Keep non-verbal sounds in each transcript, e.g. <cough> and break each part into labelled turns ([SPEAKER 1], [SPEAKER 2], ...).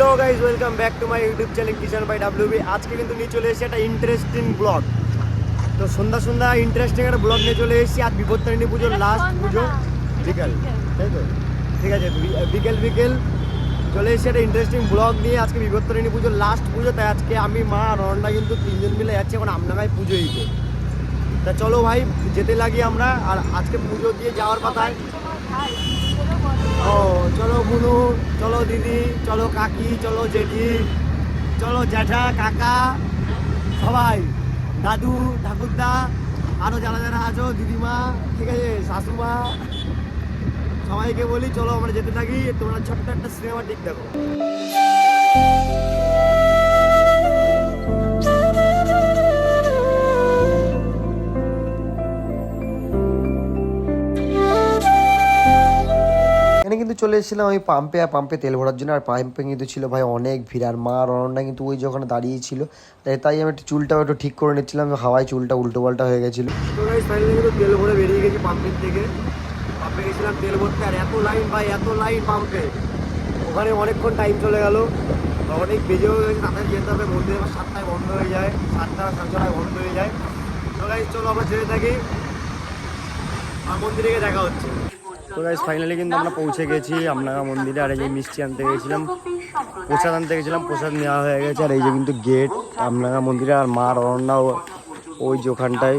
[SPEAKER 1] Hello guys welcome back to my YouTube channel Kishan by WB আজকে কিন্তু নিয়ে চলে এসেছি একটা ইন্টারেস্টিং ব্লগ তো সন্ধ্যা সন্ধ্যা ইন্টারেস্টিং একটা ব্লগ নিয়ে চলে এসেছি। আর বিপত্তারিণী পুজোর লাস্ট পুজো। বিকেল। তাই তো? ঠিক আছে বিকেল বিকেল। চলে এসেছি একটা ইন্টারেস্টিং ব্লগ নিয়ে। আজকে বিপত্তারিণী পুজোর লাস্ট পুজো তাই আজকে আমি মা আর অরণ্যা কিন্তু তিনজন মিলে যাচ্ছি এখন আমনাগায় পুজো দিতে। তা চলো ভাই যেতে লাগি আমরা। আর আজকে পুজো দিয়ে যাওয়ার কথায় ও, চলো বুনু, চলো দিদি, চলো কাকি, চলো জেঠি, চলো জ্যাঠা, কাকা, সবাই, দাদু, ঠাকুরদা আরও যারা যারা আছো, দিদিমা, ঠিক আছে, শাশুমা, সবাইকে বলি, চলো আমরা যেতে থাকি, তোমরা ছোট্ট একটা সিনেমা ঠিক দেখো। এখানে কিন্তু চলে এসেছিলাম আমি পাম্পে আর পাম্পে তেল ভরার জন্য। আর পাম্পে কিন্তু ছিল ভাই অনেক ভিড়, আর মা আর অনন্যা কিন্তু ওই যখন দাঁড়িয়েছিল তাই আমি একটু চুলটাও একটু ঠিক করে নিচ্ছিলাম হাওয়ায় চুলটা উল্টো পাল্টা হয়ে গেছিল। কিন্তু তেল ভরে বেরিয়ে গেছি পাম্পের থেকে পাম্পে গেছিলাম তেল ভরতে, আর এত লাইন ভাই, এত লাইন পাম্পে ওখানে অনেকক্ষণ টাইম চলে গেল। অনেক বেজেও গেছে, তাড়াতাড়ি যেতে হবে, মন্দির আবার সাতটায় বন্ধ হয়ে যায়। সাতটা সাড়ে ছটায় বন্ধ হয়ে যায়। গাইস চলো আমরা যেতে থাকি। আর মন্দিরে গিয়ে দেখা হচ্ছে। তো গাইস ফাইনালি কিন্তু আমরা পৌঁছে গেছি। আপনারা মন্দিরে আর এই যে মিষ্টি আনতে গেছিলাম। প্রসাদ আনতে গেছিলাম, প্রসাদ নেওয়া হয়ে গেছে। আর এই যে কিন্তু গেট আপনারা মন্দিরে আর মা রওনা ওই যে ওখানটায়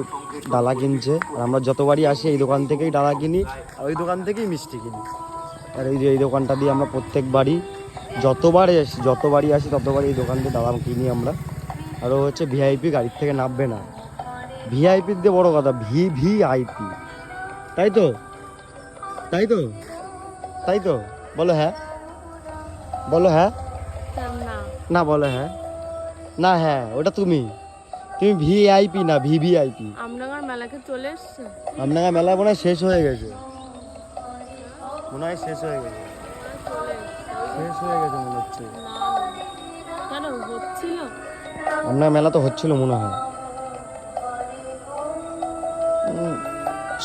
[SPEAKER 1] ডালা কিনছে। আর আমরা যতবারই আসি, এই দোকান থেকেই ডালা কিনি, আর ওই দোকান থেকেই মিষ্টি কিনি। আর এই যে এই দোকানটা দিয়ে আমরা প্রত্যেকবারই যতবারই আসি যতবারই আসি, ততবারই এই দোকান দিয়ে ডালা কিনি আমরা। আর ও হচ্ছে ভিআইপি গাড়ির থেকে নামবে না। ভিআইপির দিয়ে বড় কথা ভি ভি আইপি তাই তো? তাই তো তাই তো বলো হ্যাঁ। বলো হ্যাঁ।
[SPEAKER 2] না
[SPEAKER 1] বলো হ্যাঁ। না হ্যাঁ ওটা তুমি। তুমি ভিআইপি না ভিভিআইপি
[SPEAKER 2] আমনগর মেলাকে চলে এসছে?
[SPEAKER 1] আপনার মেলা মনে শেষ হয়ে গেছে। মনে হয় শেষ হয়ে গেছে। শেষ হয়ে গেছে মনে হচ্ছে।
[SPEAKER 2] না, কেন হচ্ছিল?
[SPEAKER 1] আপনার মেলা তো হচ্ছিল মনে হয়।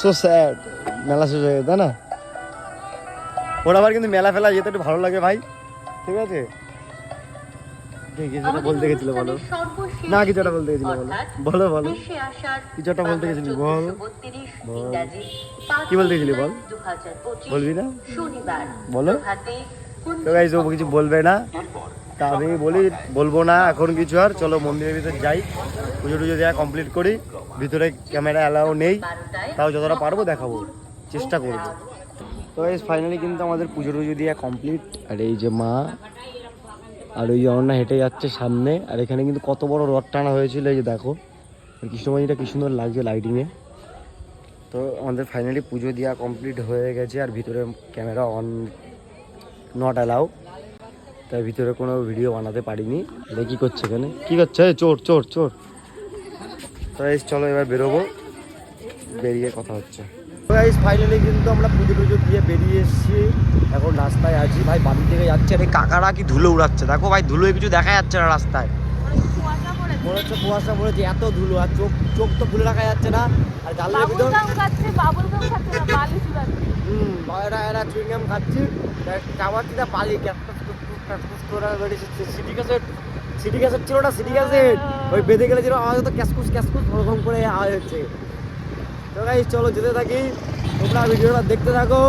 [SPEAKER 1] সো স্যাড মেলা শেষ হয়ে গেছে তাই না? ওরা আবার কিন্তু মেলা ফেলা যেতে একটু ভালো লাগে ভাই। ঠিক আছে? বলতে গেছিল বলো? না বলতে গেছিল বলো। বলো বলো। বলতে গেছিলি বল। কি বলতে গেছিলি বল? বলবি না? বলো। তো গাইজ ও কিছু বলবে না। তা আমি বলি বলব না এখন কিছু আর। চলো মন্দিরের ভিতরে যাই। পুজো টুজো দেওয়া কমপ্লিট করি। ভিতরে ক্যামেরা অ্যালাও নেই। তাও যতটা পারব দেখাবো। চেষ্টা করব। তো এই ফাইনালি কিন্তু আমাদের পুজো টুজো দেওয়া কমপ্লিট আর এই যে মা আর ওই অন্না হেঁটে যাচ্ছে সামনে আর এখানে কিন্তু কত বড় রথ টানা হয়েছিল এই যে দেখো। আর কৃষ্ণমণিটা কি সুন্দর লাগছে লাইটিংয়ে তো আমাদের ফাইনালি পুজো দেওয়া কমপ্লিট হয়ে গেছে আর ভিতরে ক্যামেরা অন নট অ্যালাউ তাই ভিতরে কোনো ভিডিও বানাতে পারিনি। কি করছে এখানে? কি করছে? এই চোর চোর চোর। তাই চলো এবার বেরোবো। বেরিয়ে কথা হচ্ছে। ফাইনালি কিন্তু আমরা পুজো টুজো দিয়ে বেরিয়ে এসেছি। এখন রাস্তায় আছি। ভাই বাড়ি থেকে যাচ্ছে। আর কাকারা কি ধুলো উড়াচ্ছে? দেখো ভাই ধুলোয় কিছু দেখা যাচ্ছে না রাস্তায়। মনে হচ্ছে কুয়াশা পড়েছে। এত ধুলো আর চোখ চোখ তো খুলে রাখা যাচ্ছে না। আর জানলার ভিতর
[SPEAKER 2] না বালি
[SPEAKER 1] হুম এরা এরা চুইংগাম খাচ্ছি। খাবার দিতে পালি সিটি ক্যাসেট সিটি ক্যাসেট ছিল না সিটি ক্যাসেট। ওই বেঁধে গেলে ছিল আওয়াজ তো ক্যাসকুস ক্যাসকুস ওরকম করে আওয়াজ হচ্ছে। তো গাই চলো যেতে থাকি। তোমরা ভিডিওটা দেখতে থাকো।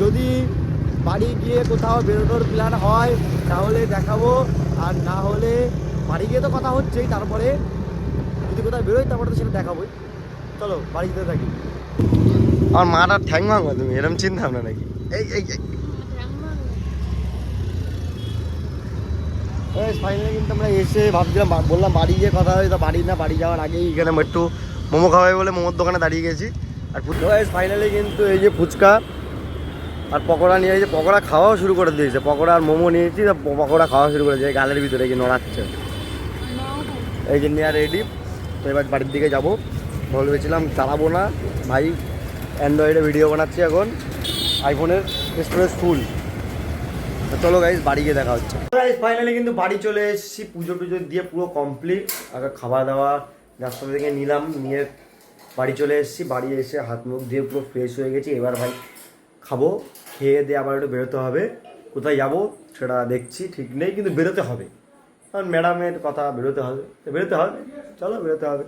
[SPEAKER 1] যদি বাড়ি গিয়ে কোথাও বেরোনোর প্ল্যান হয় তাহলে দেখাবো। আর না হলে বাড়ি গিয়ে তো কথা হচ্ছেই তারপরে যদি কোথাও বেরোই তারপরে তো সেটা দেখাবোই। চলো বাড়ি যেতে থাকি। আমার মাটার ঠ্যাং ভাঙবা তুমি এরকম চিন্তা ভাবনা নাকি? এই এই ফাইনালি কিন্তু আমরা এসে ভাবছিলাম বললাম বাড়ি গিয়ে কথা হয় তা বাড়ি না বাড়ি যাওয়ার আগেই এখানে একটু মোমো খাওয়াই বলে মোমোর দোকানে দাঁড়িয়ে গেছি। আর ফাইনালি কিন্তু এই যে ফুচকা আর পকোড়া নিয়ে যে পকোড়া খাওয়াও শুরু করে দিয়েছে। পকোড়া আর মোমো নিয়েছি পকোড়া খাওয়া শুরু করেছে গালের ভিতরে এই যে নড়াচ্ছে। এই যে নেওয়া রেডি তো এবার বাড়ির দিকে যাব। ভেবেছিলাম চালাবো না। ভাই অ্যান্ড্রয়েডে ভিডিও বানাচ্ছি এখন। আইফোনের স্টোরেজ ফুল। চলো গাইজ বাড়ি গিয়ে দেখা হচ্ছে। ফাইনালি কিন্তু বাড়ি চলে এসেছি। পুজো টুজো দিয়ে পুরো কমপ্লিট আগে খাওয়া দাওয়া রাস্তা থেকে নিলাম নিয়ে বাড়ি চলে এসেছি। বাড়ি এসে হাত মুখ দিয়ে পুরো ফ্রেশ হয়ে গেছি। এবার ভাই খাব খেয়ে দিয়ে আবার একটু বেরোতে হবে। কোথায় যাব সেটা দেখছি ঠিক নেই কিন্তু বেরোতে হবে। কারণ ম্যাডামের কথা বেরোতে হবে। তো বেরোতে হবে। চলো বেরোতে হবে।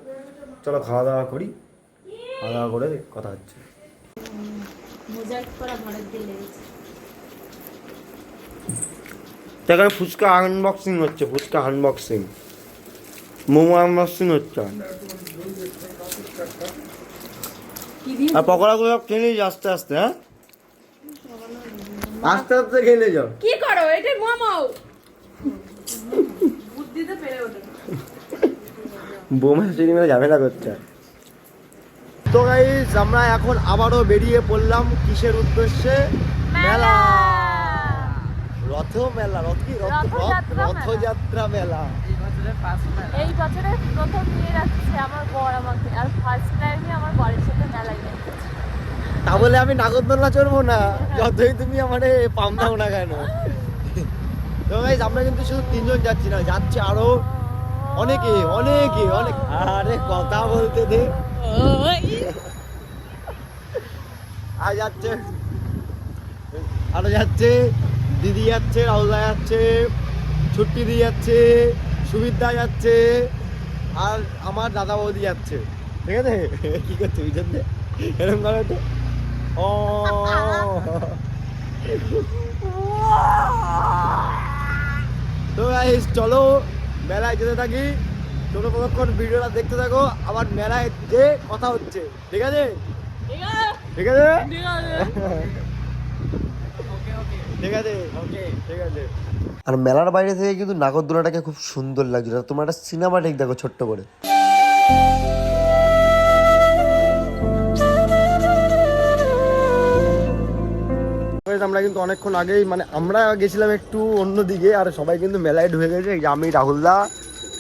[SPEAKER 1] চলো খাওয়া দাওয়া করি। খাওয়া দাওয়া করে কথা হচ্ছে। এখানে ফুচকা আনবক্সিং হচ্ছে ফুচকা আনবক্সিং মোমো আনবক্সিং হচ্ছে আর পকোড়াগুলো সব খেয়ে নিয়েছি আস্তে আস্তে হ্যাঁ? আস্তে আস্তে নিয়ে যাও।
[SPEAKER 2] কি করো? এটা মোমো। বুদ্ধিতে পেরে ওঠে
[SPEAKER 1] বোমা চিনি মেরে ঝামেলা করছে। তো গাইস আমরা এখন আবারও বেরিয়ে পড়লাম কিসের উদ্দেশ্যে? মেলা। রথ মেলা রথ কি? রথ রথ
[SPEAKER 2] রথযাত্রা মেলা। এই বছরে প্রথম নিয়ে যাচ্ছে আমার বর আমাকে আর ফার্স্ট টাইমে আমার বরের সাথে মেলায়
[SPEAKER 1] তা বলে আমি নাগরদোলনা চড়বো না? যতই তুমি আমারে পাম দাও না কেন? তো আমরা কিন্তু শুধু তিনজন যাচ্ছি না যাচ্ছে আরও অনেকে অনেকে অনেক। আরে কথা বলতে দে। আর যাচ্ছে আরও যাচ্ছে দিদি যাচ্ছে রাহুলদা যাচ্ছে ছুটি দিয়ে যাচ্ছে। সুবিধা যাচ্ছে আর আমার দাদা বৌদি যাচ্ছে। ঠিক আছে? <laughs> কি করছে পিছনে এরকম করে তো? ও। তো চলো মেলায় যেতে থাকি। ছোটো কতক্ষণ ভিডিওটা দেখতে থাকো। আবার মেলায় যে কথা হচ্ছে। ঠিক আছে?
[SPEAKER 2] ঠিক আছে।
[SPEAKER 1] ঠিক আছে?
[SPEAKER 2] ঠিক আছে। <laughs>
[SPEAKER 1] ঠিক আছে। ওকে ঠিক আছে। আর মেলার বাইরে থেকে কিন্তু নাগরদোলাটাকে খুব সুন্দর লাগছিল। তোমার একটা সিনেমাটিক দেখো ছোট্ট করে। আমরা কিন্তু অনেকক্ষণ আগেই মানে আমরা গেছিলাম একটু অন্য দিকে আর সবাই কিন্তু মেলায় ঢুকে গেছে। আমি রাহুল দা।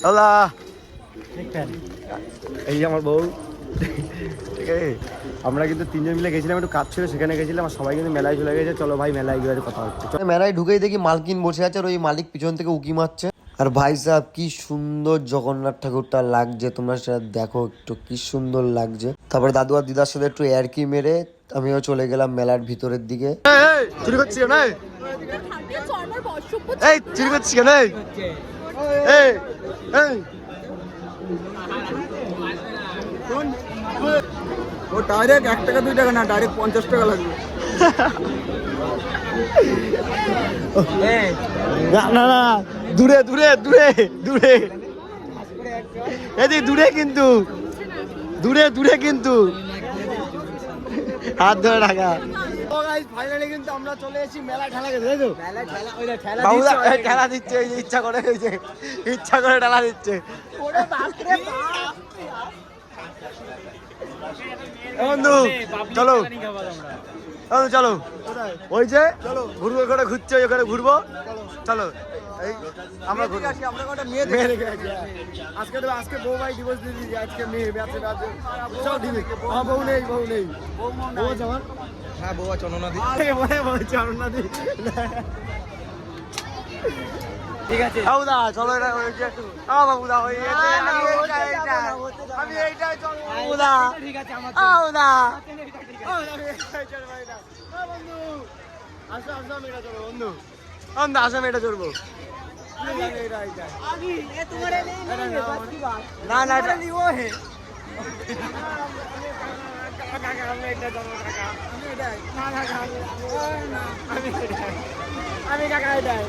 [SPEAKER 1] দাদা। এই আমার বউ। ঠিক আছে আমরা কিন্তু তিনজন মিলে গেছিলাম একটু কাজ ছিল সেখানে গেছিলাম আর সবাই কিন্তু মেলায় চলে গেছে চলো ভাই মেলায় গিয়ে কথা হচ্ছে মেলায় ঢুকেই দেখি মালকিন বসে আছে আর ওই মালিক পিছন থেকে উকি মারছে আর ভাই সাহেব কি সুন্দর জগন্নাথ ঠাকুরটা লাগছে তোমরা সেটা দেখো একটু কি সুন্দর লাগছে তারপরে দাদু আর দিদার সাথে একটু এয়ারকি মেরে আমিও চলে গেলাম মেলার ভিতরের দিকে চুরি করছি কেন এই চুরি করছি কেন এই এই এই
[SPEAKER 3] ও ডাইরেক্ট এক টাকা দুই টাকা না ডাইরেক্ট পঞ্চাশ টাকা লাগবে।
[SPEAKER 1] না না না দূরে দূরে দূরে দূরে। এদিকে দূরে কিন্তু দূরে দূরে কিন্তু। হাত ধরে রাখা। ফাইনালি কিন্তু আমরা চলে এসেছি মেলা ঠেলা গেছে তাই তো? ঠেলা দিচ্ছে ইচ্ছা করে ইচ্ছা করে ঠেলা দিচ্ছে। বন্ধু চলো। চলো। ওই যে ঘুরবো করে ঘুরছে ওখানে ঘুরবো। চলো এই আমরা ঘুরবো। হ্যাঁ। আজকে তো আজকে বউ ভাই ডিভোর্স দিয়ে দিয়েছি আজকে মেয়ে আছে আছে। সব ডিভোর্স আমার বউ নেই বউ নেই। বউ আমার?
[SPEAKER 3] হ্যাঁ বউ
[SPEAKER 1] বলে দি
[SPEAKER 3] ঠিক আছে
[SPEAKER 1] চলো এটা ওই যে আ বাবুদা ওই এতে, আমি এইটা এইটা আমি এইটাই চলো বাবুদা
[SPEAKER 3] ঠিক আছে আমার
[SPEAKER 1] বাবুদা বাবুদা, আমি এইটাই চলবো, বন্ধু আসো আসো আমি এটা চলবো বন্ধু বন্ধু আসো আমি এটা চলবো। না না এটা কাকা, আমি এটাই। কাকা এটাই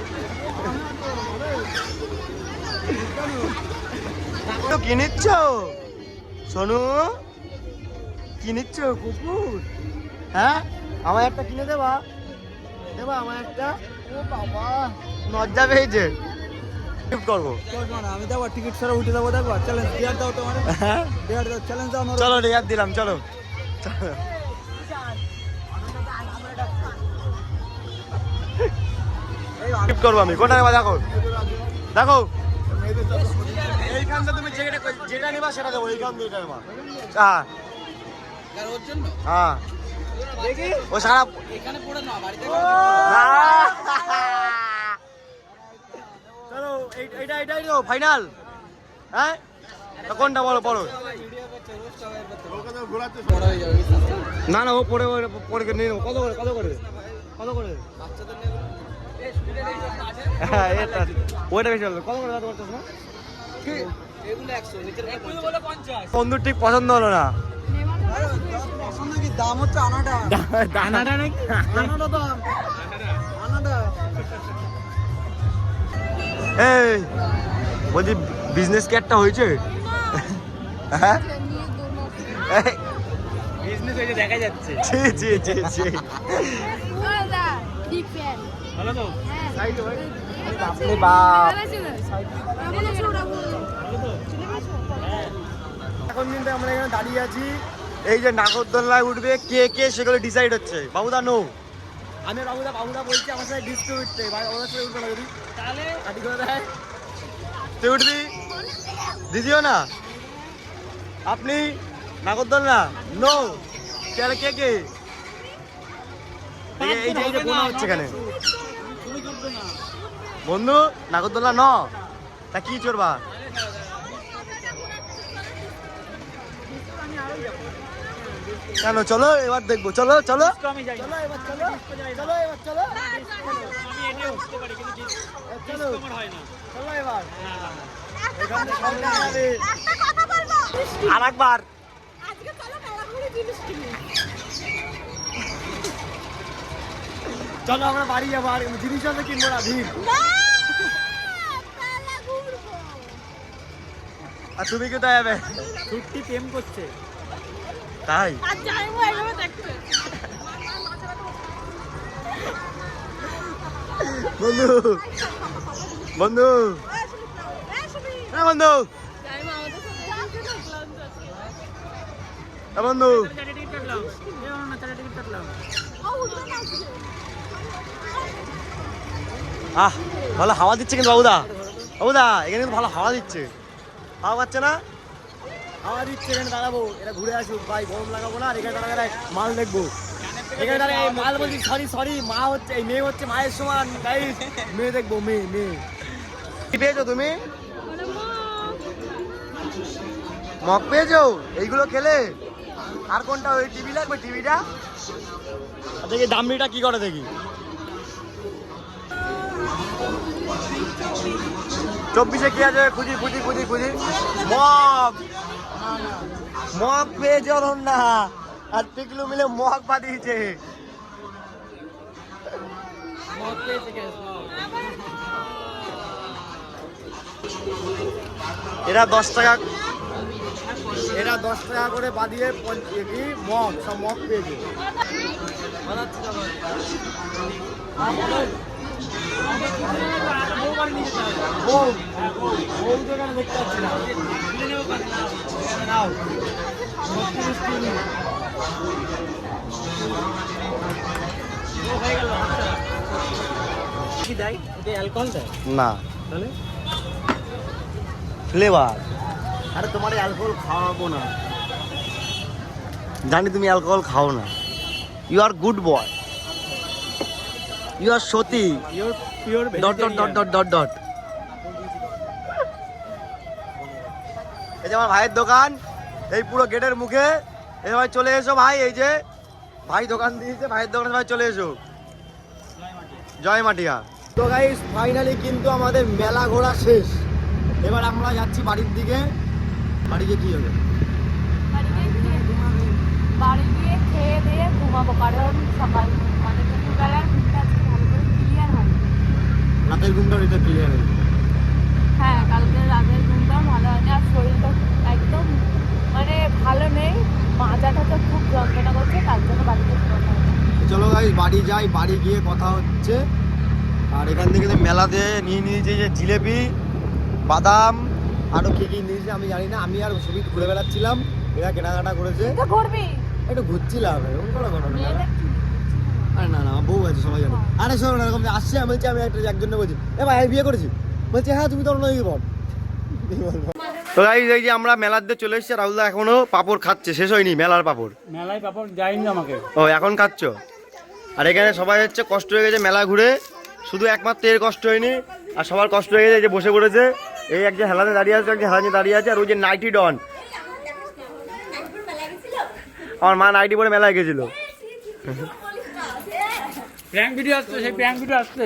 [SPEAKER 1] তো কি নিচ্ছ? সোনু কি নিচ্ছ কুকুর? হ্যাঁ? আমার একটা কিনে দেবা? দেবা আমার একটা? ও বাবা লজ্জা পেয়েছে। করব।
[SPEAKER 3] আমি যাব টিকিট ছাড়া উঠে যাব চ্যালেঞ্জ দাও তোমার।
[SPEAKER 1] হ্যাঁ?
[SPEAKER 3] দাও চ্যালেঞ্জ দাও
[SPEAKER 1] চলো রেয়ার দিলাম চলো চলো। গিফট করব আমি। কোনটা নেবা দেখো। দেখো। এইখানটা তুমি যেটা যেটা নেবা সেটা দেবো এইখান দিয়ে এটা নেবা। হ্যাঁ।
[SPEAKER 3] ওর জন্য?
[SPEAKER 1] হ্যাঁ।
[SPEAKER 3] দেখি।
[SPEAKER 1] ও সারা
[SPEAKER 3] এখানে পড়ে না বাড়িতে
[SPEAKER 1] না। চলো এই- এইটা এটাই তো ফাইনাল হ্যাঁ? কোনটা বলো বলো
[SPEAKER 3] বড় হয়ে যাবে
[SPEAKER 1] না না ও পরে পরে নিয়ে নেব। কত করে কত করে? কত করে? হ্যাঁ এটা ওইটা বেশি ভালো কত করে করতেছ না বন্ধু ঠিক পছন্দ হলো না
[SPEAKER 3] পছন্দ কি দাম হচ্ছে আনাটা
[SPEAKER 1] দানাটা নাকি?
[SPEAKER 3] আনাটা দাম আনাটা
[SPEAKER 1] এই বলছি বিজনেস কি একটা হয়েছে? হ্যাঁ? এই,
[SPEAKER 4] দেখা যাচ্ছে। ভালো তো?
[SPEAKER 1] বাপরে বাপ। এখন কিন্তু আমরা এখানে দাঁড়িয়ে আছি। এই যে নাগরদোলনায় উঠবে কে কে সেগুলো ডিসাইড হচ্ছে। বাবুদা নো আমি বাবুদা বাবুদা বলছি আমার সাথে ডিস্ট্রি উঠতে। ভাই আমার সাথে উঠবে না যদি।
[SPEAKER 4] তাহলে?
[SPEAKER 1] কাটি করে দেয়। তুই উঠবি? দিদিও না? আপনি? নাগরদোলনা? নো তাহলে কে কে? এই যে- এই হচ্ছে এখানে। বন্ধু নাগরদোলনা ন। তা কি চড়বা? কেন, চলো, এবার দেখব। চলো চলো। আর একবার
[SPEAKER 2] চলো
[SPEAKER 1] আমরা বাড়ি যাব আর জিনিস আছে কিনবো না ভিড়। আর তুমি কোথায় যাবে?
[SPEAKER 4] ছুট্টি প্রেম করছে।
[SPEAKER 1] তাই? বন্ধু বন্ধু। হ্যাঁ বন্ধু
[SPEAKER 2] যাইবো আমাদের সাথে দেখলাম
[SPEAKER 1] হ্যাঁ বন্ধু
[SPEAKER 4] চারটে টিকিট কাটলাম এ না চারটে টিকিট কাটলাম
[SPEAKER 2] ও উঠবে না আজকে।
[SPEAKER 1] আহ, ভালো হাওয়া দিচ্ছে কিন্তু বাবুদা। বাবুদা, এখানে কিন্তু ভালো হাওয়া দিচ্ছে। হাওয়া পাচ্ছে না? হাওয়া দিচ্ছে এখানে দাঁড়াবো। এটা ঘুরে আসুক। ভাই গরম লাগাবো না। এখানে দাঁড়া মাল দেখব। এখানে এই মাল বলছি সরি সরি মা হচ্ছে, এই মেয়ে হচ্ছে মায়ের সমান। গাইস, মেয়ে দেখব, মেয়ে মেয়ে। কি পেয়েছ তুমি? মগ পেয়েছ? এইগুলো খেলে? আর কোনটা ওই টিভি লাগবে টিভিটা? দেখি দামড়িটা কি করে দেখি? চব্বিশে কি আছে? খুঁজি খুঁজি খুঁজি খুঁজি। মগ! মগ পেয়েছে না আর টিকলু মিলে মগ বাঁধিয়েছে এরা দশ টাকা এরা দশ টাকা করে বাঁধিয়ে কি মগ সব মগ পেয়েছে দেখতে পাচ্ছি না।
[SPEAKER 4] কি দেয়? এটা অ্যালকোহল দেয়?
[SPEAKER 1] না।
[SPEAKER 4] তাহলে?
[SPEAKER 1] ফ্লেভার আরে তোমার অ্যালকোহল খাওয়াবো না। জানি তুমি অ্যালকোহল খাও না। You are good boy you are Sati. Dot dot dot dot dot dot এই যে আমার ভাইয়ের দোকান এই পুরো গেটের মুখে। এই ভাই চলে এসো ভাই এই যে। ভাই দোকান দিয়েছে ভাইয়ের দোকানে ভাই চলে এসো। জয় মাটিয়া। তো গাইস ফাইনালি কিন্তু আমাদের মেলা ঘোরা শেষ। এবার আমরা যাচ্ছি বাড়ির দিকে। বাড়ি গিয়ে কি হবে?
[SPEAKER 2] বাড়ি গিয়ে খেয়ে- বাড়ি গিয়ে খেয়ে দিয়ে ঘুমাবো কারণ সকাল মানে দুপুরবেলার ঘুমটা আজকে ভালো করে ক্লিয়ার হয়
[SPEAKER 1] রাতের এটা ক্লিয়ার হয়ে
[SPEAKER 2] হ্যাঁ কালকে রাতের ঘুমটাও ভালো হয়নি আর শরীরটা একদম মানে ভালো নেই তো খুব যন্ত্রণা করছে তার জন্য বাড়িতে হবে।
[SPEAKER 1] চলো গাইস বাড়ি যাই বাড়ি গিয়ে কথা হচ্ছে। আর এখান থেকে মেলাতে নিয়ে নিয়েছে যে জিলেপি বাদাম আরও কি কি নিয়েছে আমি জানি না আমি আর সুমিত ঘুরে বেড়াচ্ছিলাম এরা কেনাকাটা করেছে। একটু ঘুরছিলাম এরকম কোনো ঘটনা। আরে না না বউ আছে সবাই জানে। আরে শোনো না এরকম আসছে আমি বলছি আমি একটা একজনে বলছি এ ভাই বিয়ে করেছি। বলছে হ্যাঁ তুমি তো অন্য বল তো গাইস এই যে আমরা মেলার দিয়ে চলে এসেছি রাহুলদা এখনও পাপড় খাচ্ছে শেষ হয়নি মেলার পাপড়।
[SPEAKER 4] মেলায় পাপড় যায়নি আমাকে।
[SPEAKER 1] ও এখন খাচ্ছ? আর এখানে সবাই হচ্ছে কষ্ট হয়ে গেছে মেলা ঘুরে শুধু একমাত্র এর কষ্ট হয়নি আর সবার কষ্ট হয়ে গেছে যে বসে পড়েছে। এই একজন হেলানে দাঁড়িয়ে আছে একজন হেলানে দাঁড়িয়ে আছে আর ওই যে নাইটি ডন। আমার মা নাইটি পরে মেলায় গেছিল।
[SPEAKER 4] প্র্যাঙ্ক ভিডিও আসছে সেই প্র্যাঙ্ক ভিডিও আসছে।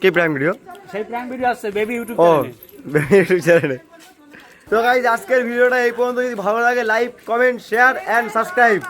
[SPEAKER 1] কি প্রাইম ভিডিও?
[SPEAKER 4] সেই প্র্যাঙ্ক ভিডিও আসছে বেবি ইউটিউব চ্যানেলে
[SPEAKER 1] ইউটিউব চ্যানেলে তো গাইজ আজকের ভিডিওটা এই পর্যন্ত। যদি ভালো লাগে like comment share and subscribe